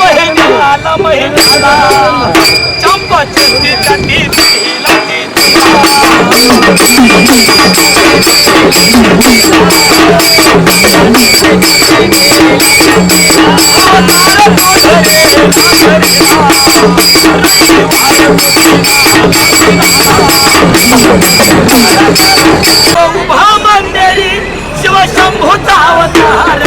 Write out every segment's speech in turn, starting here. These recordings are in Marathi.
महिन्याला महिन्याला चंपा चिंती शिवशंभूचा अवतार.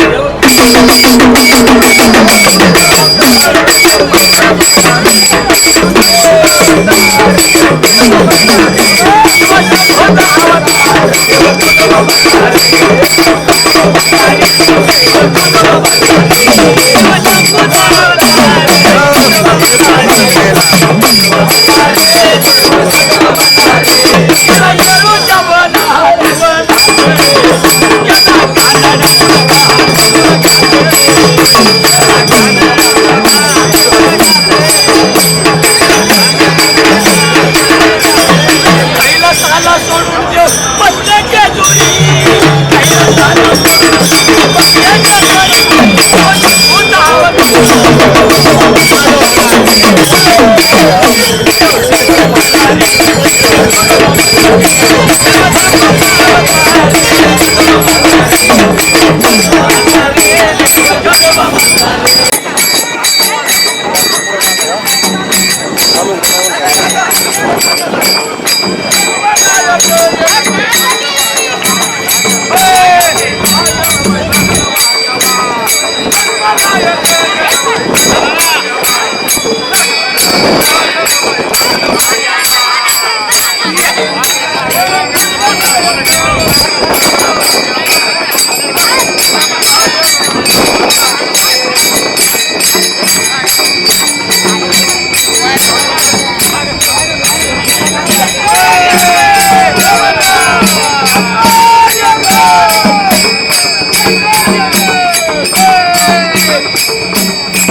कैलासाला Música